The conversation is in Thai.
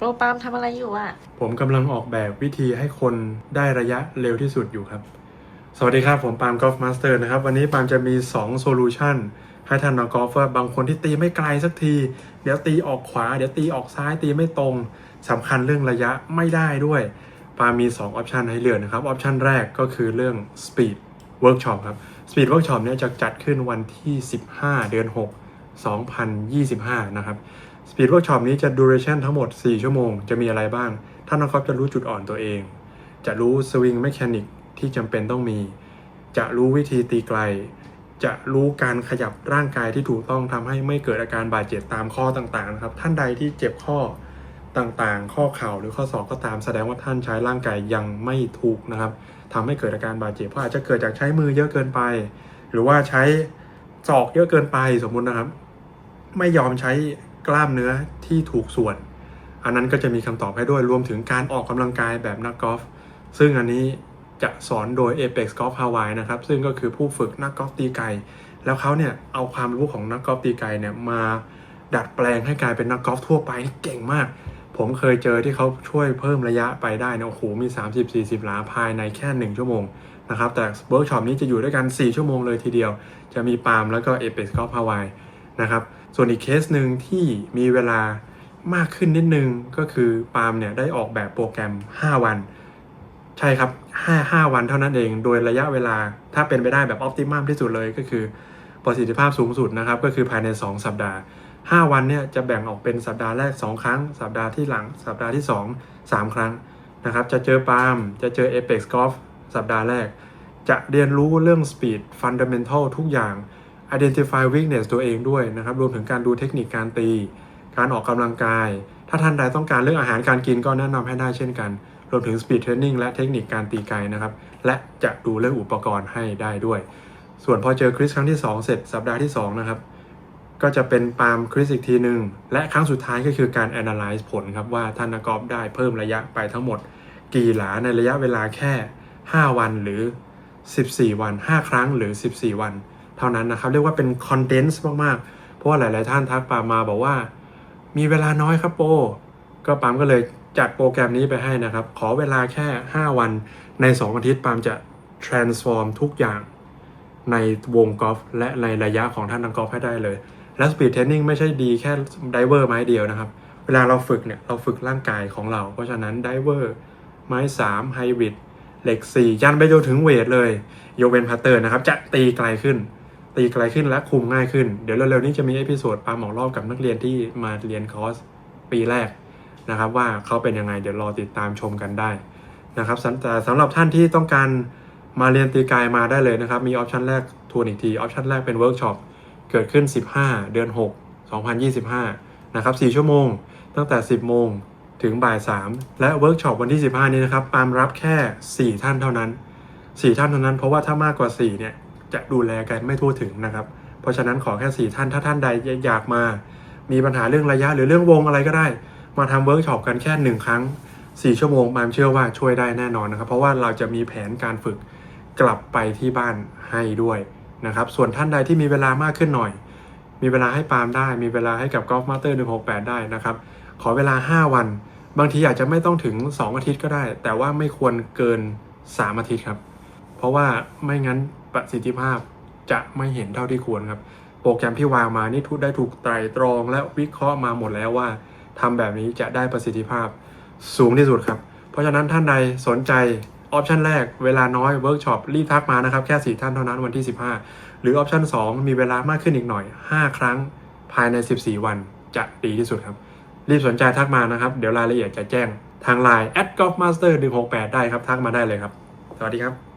โปรปามทำอะไรอยู่อะผมกำลังออกแบบวิธีให้คนได้ระยะเร็วที่สุดอยู่ครับ สวัสดีครับ ผมปาล์มกอล์ฟมาสเตอร์นะครับ วันนี้ปาล์มจะมี2โซลูชันให้ท่านนักกอล์ฟว่าบางคนที่ตีไม่ไกลสักที เดี๋ยวตีออกขวา เดี๋ยวตีออกซ้ายตีไม่ตรงสำคัญเรื่องระยะไม่ได้ด้วยปาล์มมี2ออปชันให้เลือกนะครับออปชันแรกก็คือเรื่อง Speed Workshop ครับ Speed Workshop เนี่ยจะจัดขึ้นวันที่ 15 เดือน 6 2025 นะครับ Speed Workshop นี้จะ duration ทั้งหมด 4 ชั่วโมง จะมีอะไรบ้างท่านนักกอล์ฟจะรู้จุดอ่อนตัวเอง จะรู้ swing mechanic ที่จำเป็นต้องมี จะรู้วิธีตีไกล จะรู้การขยับร่างกายที่ถูกต้องทำให้ไม่เกิดอาการบาดเจ็บตามข้อต่างๆนะครับ ท่านใดที่เจ็บข้อต่างๆ ข้อเข่าหรือข้อศอกก็ตามแสดงว่าท่านใช้ร่างกายยังไม่ถูกนะครับทำให้เกิดอาการบาดเจ็บเพราะอาจจะเกิดจากใช้มือเยอะเกินไป หรือว่าใช้ศอกเยอะเกินไปสมมุตินะครับ ไม่ยอมใช้ กล้ามเนื้อที่ถูกส่วน อันนั้นก็จะมีคำตอบให้ด้วยรวมถึงการออกกำลังกายแบบนักกอล์ฟซึ่งอันนี้จะสอนโดย Apex Golf Hawaii นะครับ ซึ่งก็คือผู้ฝึกนักกอล์ฟตีไกลแล้วเขาเนี่ยเอาความรู้ของนักกอล์ฟตีไกลเนี่ยมาดัดแปลงให้กลายเป็นนักกอล์ฟทั่วไปนี่เก่งมาก ผมเคยเจอที่เขาช่วยเพิ่มระยะไปได้นะโอ้โหมี 30-40 หลาภายในแค่ 1 ชั่วโมงนะครับแต่เวิร์กช็อปนี้จะอยู่ด้วยกัน 4 ชั่วโมงเลยทีเดียว จะมีปาล์มแล้วก็ Apex Golf Hawaii นะครับ ส่วนอีกเคสหนึ่งที่มีเวลามากขึ้นนิดนึงก็คือปาล์มเนี่ยได้ออกแบบโปรแกรม 5 วัน ใช่ครับ 5 5 วันเท่านั้นเอง โดยระยะเวลาถ้าเป็นไปได้แบบออ t ติมัมที่สุดเลยก็คือประสิทธิภาพสูงสุดนะครับก็คือภายใน 2 สัปดาห์ 5 วันเนี่ยจะแบ่งออกเป็นสัปดาห์แรก 2 ครั้ง สัปดาห์ที่หลัง สัปดาห์ที่ 2 3 ครั้งนะครับจะเจอปาล์มจะเจอ Apex Golf สัปดาห์แรก จะเรียนรู้เรื่อง Speed Fundamental ทุกอย่าง identify weakness ตัวเองด้วยนะครับ รวมถึงการดูเทคนิคการตี การออกกำลังกาย ถ้าท่านใดต้องการเรื่องอาหารการกินก็แนะนำให้ได้เช่นกัน รวมถึง speed training และเทคนิคการตีไกลนะครับ และจะดูเรื่องอุปกรณ์ให้ได้ด้วย ส่วนพอเจอคริสครั้งที่ 2 เสร็จสัปดาห์ที่ 2 นะครับ ก็จะเป็นปาล์มคริสอีกทีหนึ่งและครั้งสุดท้ายก็คือการ analyze ผลครับว่าท่านนักกอล์ฟได้เพิ่มระยะไปทั้งหมด กี่หลาในระยะเวลาแค่ 5 วันหรือ 14 วัน 5 ครั้งหรือ 14 วัน เท่านั้นนะครับเรียกว่าเป็นคอนเดนซ์มากๆ เพราะว่าหลาย ๆ ท่านทักปามมาบอกว่า มีเวลาน้อยครับโปก็ปามก็เลยจัดโปรแกรมนี้ไปให้นะครับ ขอเวลาแค่ 5 วันใน 2 อาทิตย์ปามจะ transform ทุกอย่างในวงกอล์ฟและในระยะของท่านนักกอล์ฟให้ได้เลย และ speed training ไม่ใช่ดีแค่ไดเวอร์ไม้เดียวนะครับ เวลาเราฝึกเนี่ยเราฝึกร่างกายของเรา เพราะฉะนั้นไดเวอร์ไม้3ไฮบริดเหล็ก 4 ยันไปจนถึงเวทเลย โยเวนพัตเตอร์นะครับ จะตีไกลขึ้น ตีไกลขึ้นและคุมง่ายขึ้น เดี๋ยวเร็วๆนี้จะมีเอพิโซดปาหมอกรอบกับนักเรียนที่มาเรียนคอร์สปีแรกนะครับว่าเขาเป็นยังไงเดี๋ยวรอติดตามชมกันได้นะครับแต่สำหรับท่านที่ต้องการมาเรียนตีกายมาได้เลยนะครับ มีออปชันแรกทวนอีกทีออปชันแรกเป็นเวิร์กช็อปเกิดขึ้น 15 เดือน 6 2025 นะครับ 4 ชั่วโมง ตั้งแต่ 10 โมงถึงบ่าย 3 และเวิร์กช็อปวันที่ 15 นี้นะครับปามรับแค่ 4 ท่านเท่านั้น 4 ท่านเท่านั้นเพราะว่าถ้ามากกว่า 4 เนี่ย จะดูแลกันไม่ทั่วถึงนะครับ เพราะฉะนั้นขอแค่4ท่านถ้าท่านใดอยากมา มีปัญหาเรื่องระยะหรือเรื่องวงอะไรก็ได้ มาทำเวิร์กช็อปกันแค่1ครั้ง 4 ชั่วโมงปาล์มเชื่อว่าช่วยได้แน่นอนนะครับ เพราะว่าเราจะมีแผนการฝึกกลับไปที่บ้านให้ด้วยนะครับ ส่วนท่านใดที่มีเวลามากขึ้นหน่อย มีเวลาให้ปาล์มได้ มีเวลาให้กับ Golf Master 168 ได้นะครับ ขอเวลา 5 วัน บางทีอาจจะไม่ต้องถึง 2 อาทิตย์ก็ได้ แต่ว่าไม่ควรเกิน 3 อาทิตย์ครับ เพราะว่าไม่งั้น ประสิทธิภาพจะไม่เห็นเท่าที่ควรครับ โปรแกรมที่วางมานี่ทุกได้ถูกไตรตรองและวิเคราะห์มาหมดแล้วว่าทำแบบนี้จะได้ประสิทธิภาพสูงที่สุดครับ เพราะฉะนั้นท่านใดสนใจออปชันแรกเวลาน้อยเวิร์กช็อปรีบทักมานะครับ แค่ 4 ท่านเท่านั้นวันที่ 15 หรือออปชัน2 มีเวลามากขึ้นอีกหน่อย 5 ครั้งภายใน 14 วันจะดีที่สุดครับ รีบสนใจทักมานะครับ เดี๋ยวรายละเอียดจะแจ้งทางไลน์ at golfmaster 168ได้ครับ ทักมาได้เลยครับ สวัสดีครับ